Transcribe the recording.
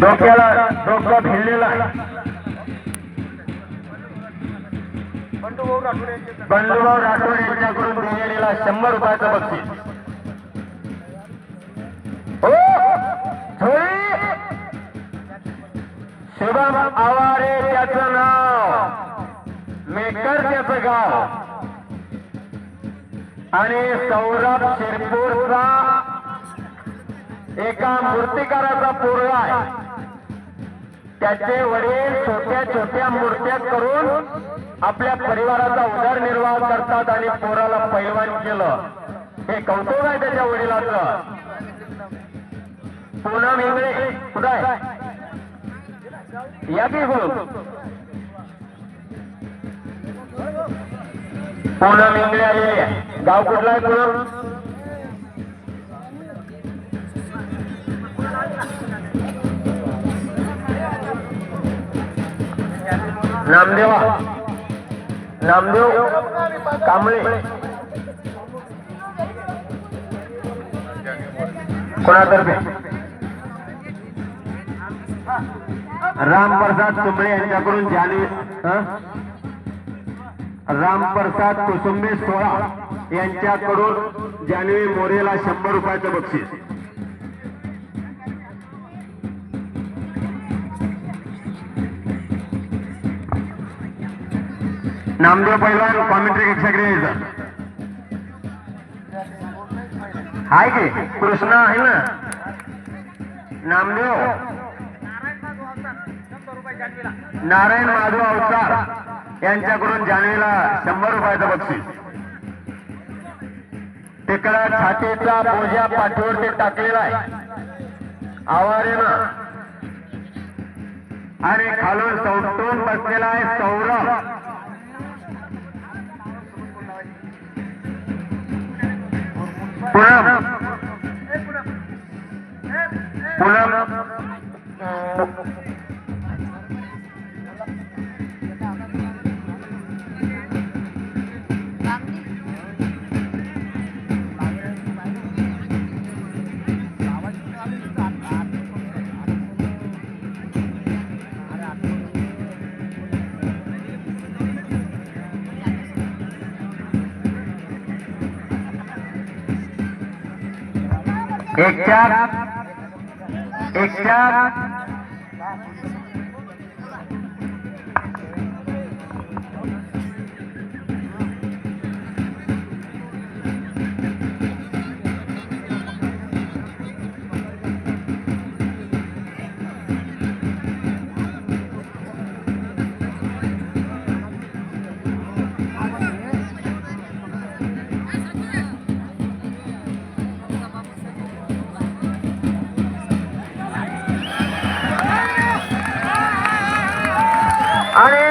डोक्याला डोकं भिडलेला बंडूभाऊ राठोड यांच्याकडून दिलेला शंभर रुपयाचं बक्षीस. हो! शुभम आवारे त्याचं नाव. मेकर त्याचं गाव. आणि सौरभ शिरपूरचा एका मूर्तिकाराचा पोरगा आहे. त्याचे वडील छोट्या छोट्या मूर्त्या करून आपल्या परिवाराचा उदरनिर्वाह करतात आणि पोराला पैलवान केलं. हे कौतुक आहे त्याच्या वडिलाचं. पूनम इंगळे कुठं या की गुरु पूनम इंगळे आलेली आहे. गाव कुठला आहे पूनम? नामदेवा. नामदेव कांबळे. कोणातर्फे? रामप्रसाद तुंबळे यांच्याकडून जाणीव रामप्रसाद कुसुंबे सोळा यांच्याकडून जानवी मोरेला शंभर रुपयाचं बक्षीस. नामदेव पैलवान कॉमेंट्री कक्षाकडे यायचं हाय की कृष्णा आहे ना? नामदेव. नारायण माधव अवतार. यांच्याकडून जान्हवीला शंभर रुपयाचं बक्षीस. तिकडा छातीचा बोजा पाठीवरती टाकलेला आहे. आवारेनं आणि खालून सौटून बसलेला आहे सौरभ. पूनम पूनम एक चार एक चार आणि